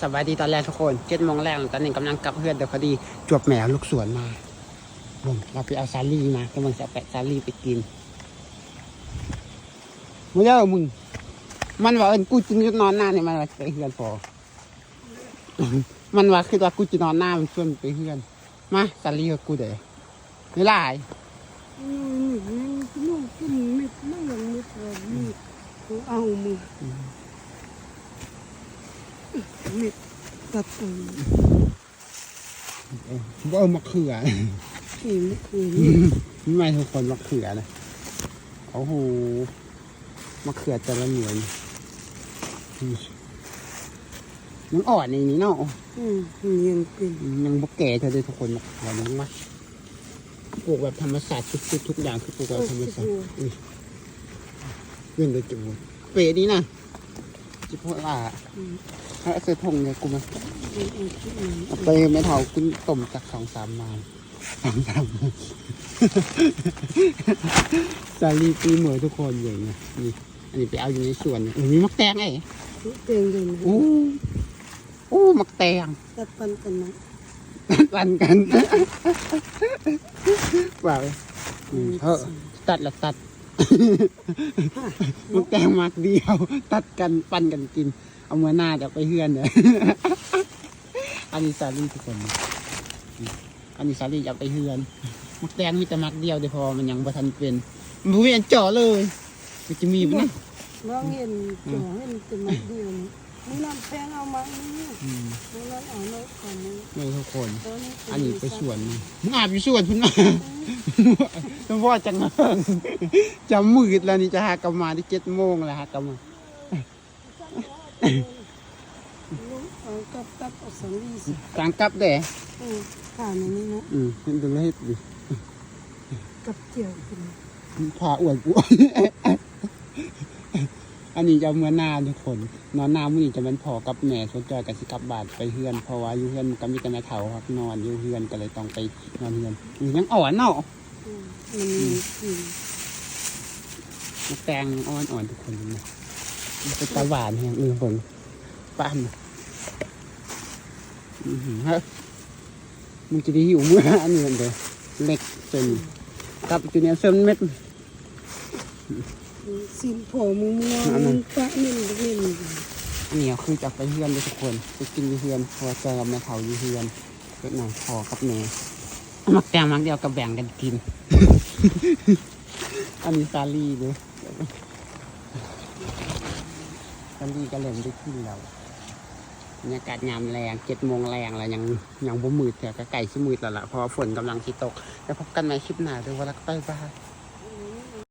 สวัสดีตอนแรกทุกคนเจ็ดโมงแรกตอนนี้กำลังกลับเพื่อนเดี๋ยวพอดีจวบแหมวลูกสวนมาบ่มเราไปเอาซาลี่มากำลังจะแปะซาลี่ไปกินมึงเล่ามึงมันว่าเอินกูจะนอนหน้าเนี่ยมันว่าไปเฮือนพอมันว่าคือว่ากูจะนอนหน้ามันชวนไปเฮือน มาซาลี่กับกูเดี๋ยวไม่ไล่อืมนุ่มกินมิดไม่ยังมิดเลยมิดกูเอามือ มิดตัดตัวเออบ่เอามะเขือที่ไม่เคยไม่ทุกคนมะเขือนะโอ้โหมะเขือแต่ละหน่วยยังอ่อนในนี้เนาะอืมยังเป็นยังบกแก่เธอเลยทุกคนมะเขือยังมาปลูกแบบธรรมศาสตร์ทุกๆทุกอย่างคือปลูกแบบธรรมศาสตร์อุ้ยเพื่อนเลยจูเปรนี้นะ จิพล่าถ้าเสื้อทงเนี่ยกูมาเอาไปไม่เท่ากูต้มจากสองสามไมาสองสามไม้ซาลีปีเหมยทุกคนอย่างเงี้ยนี่อันนี้ไปเอาอยู่ในสวนเนี่ยอุ้ยมีมักแตงไงเต็งเลยนะอู้อู้มักแตงตัดปันกันนะตันกันว่าไปอืมเฮ้อตัดละตัด มุกแตงมักเดียว ตัดกันปั่นกันกิน เอาเมื่อหน้าเดี๋ยวไปเฮือนเนี่ยอันนี้ซาลี่ทุกคน อันนี้ซาลีจะเอาไปเฮือนมักแตงมีแต่มักเดียวเดี๋ยวพอมันยังบ่ทันเป็นมันไม่เห็นเจาะเลย มันจะมีปะนะน้องเห็นจ่อเห็นแต่มาเดียว มึงนำแพงเอามานี่อืมมึงนั้นเอาเนาะของมึงนี่ทุกคนตอนนี้อันนี้ไปสวนนี่มึงอาบอยู่สวนพุ่นมาต้องว่าจังเฮิงจะมืดแล้วนี่จะหากลับมาที่เจ็ดโมงแล้วหากลับมาเอากับกับเอาสังลีสิกลางกลับเด้อืมผ่านอันนี้นะอืมเห็นดูเลยดิกับเจียวกินพาอ้วนกู อันนี้จะเมื่อหน้าทุกคนนอนหน้ามื้อนี้จะมันพอกับแม่สนใจกันสิกลับบาทไปเฮือนเพราะว่าอยู่เฮือนก็มีแต่แม่เฒ่าครับนอนอยู่เฮือนก็เลยต้องไปนอนเฮือนอืมยังอ่อนเนาะอืมมันมีกินมะแตงอ่อนอ่อนทุกคนนะมันเป็นตาหวานแฮงเออเบิ่งป้านนะอือฮะมึงจะได้หิวเมื่ออันนี้มันเด้อเล็กจนกับจุเนียเสริมเม็ด สินผมมัวงปะนี่มันเล่นอันนี้คือจะไปเฮือนเลยทุกคนไปกินเฮือนพราะว่าเจอกับแม่เฒ่าอยู่เฮือนเป็นนางพอกับแม่มักแตงมักเดียวกับแบ่งกันกิน อันนี้ซาลีเด้อซาลีก็เริ่มได้กินแล้วบรรยากาศยามแรงเจ็ดโมงแรงแล้วยังยังบ่มืดแต่ก็ไก่ชิมืดแล้วล่ะเพราะฝนกำลังสิตก แล้วพบกันใหม่คลิปหน้าด้วยว่ารักไปบ้าย